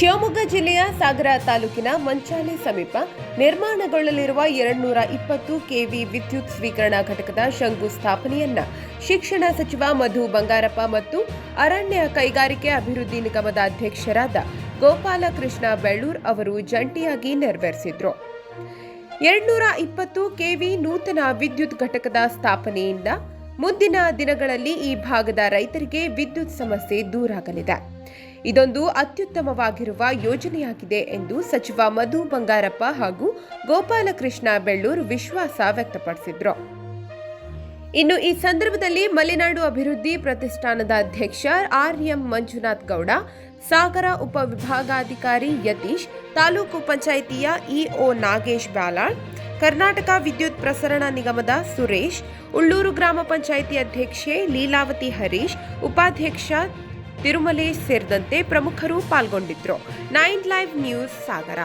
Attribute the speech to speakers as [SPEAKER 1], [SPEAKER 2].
[SPEAKER 1] ಶಿವಮೊಗ್ಗ ಜಿಲ್ಲೆಯ ಸಾಗರ ತಾಲೂಕಿನ ಮಂಚಾಲೆ ಸಮೀಪ ನಿರ್ಮಾಣಗೊಳ್ಳಲಿರುವ ಎರಡ್ನೂರ ಇಪ್ಪತ್ತು ಕೆವಿ ವಿದ್ಯುತ್ ಸ್ವೀಕರಣಾ ಘಟಕದ ಶಂಕುಸ್ಥಾಪನೆಯನ್ನ ಶಿಕ್ಷಣ ಸಚಿವ ಮಧು ಬಂಗಾರಪ್ಪ ಮತ್ತು ಅರಣ್ಯ ಕೈಗಾರಿಕೆ ಅಭಿವೃದ್ಧಿ ನಿಗಮದ ಅಧ್ಯಕ್ಷರಾದ ಗೋಪಾಲಕೃಷ್ಣ ಬೆಳ್ಳೂರ್ ಅವರು ಜಂಟಿಯಾಗಿ ನೆರವೇರಿಸಿದರು. ಎರಡ್ನೂರ ಇಪ್ಪತ್ತು ಕೆವಿ ನೂತನ ವಿದ್ಯುತ್ ಘಟಕದ ಸ್ಥಾಪನೆಯಿಂದ ಮುಂದಿನ ದಿನಗಳಲ್ಲಿ ಈ ಭಾಗದ ರೈತರಿಗೆ ವಿದ್ಯುತ್ ಸಮಸ್ಯೆ ದೂರಾಗಲಿದೆ. ಇದೊಂದು ಅತ್ಯುತ್ತಮವಾಗಿರುವ ಯೋಜನೆಯಾಗಿದೆ ಎಂದು ಸಚಿವ ಮಧು ಬಂಗಾರಪ್ಪ ಹಾಗೂ ಗೋಪಾಲಕೃಷ್ಣ ಬೆಳ್ಳೂರ್ ವಿಶ್ವಾಸ ವ್ಯಕ್ತಪಡಿಸಿದರು. ಇನ್ನು ಈ ಸಂದರ್ಭದಲ್ಲಿ ಮಲೆನಾಡು ಅಭಿವೃದ್ಧಿ ಪ್ರತಿಷ್ಠಾನದ ಅಧ್ಯಕ್ಷ ಆರ್ ಎಂ ಮಂಜುನಾಥ್ ಗೌಡ, ಸಾಗರ ಉಪವಿಭಾಗಾಧಿಕಾರಿ ಯತೀಶ್, ತಾಲೂಕು ಪಂಚಾಯಿತಿಯ ಇಒ ನಾಗೇಶ್ ಬಾಲಾಳ್, ಕರ್ನಾಟಕ ವಿದ್ಯುತ್ ಪ್ರಸರಣ ನಿಗಮದ ಸುರೇಶ್, ಉಳ್ಳೂರು ಗ್ರಾಮ ಪಂಚಾಯಿತಿ ಅಧ್ಯಕ್ಷೆ ಲೀಲಾವತಿ ಹರೀಶ್, ಉಪಾಧ್ಯಕ್ಷ ತಿರುಮಲೇಶ್ ಸೇರಿದಂತೆ ಪ್ರಮುಖರು ಪಾಲ್ಗೊಂಡಿದ್ರು. Nine live news Sagar.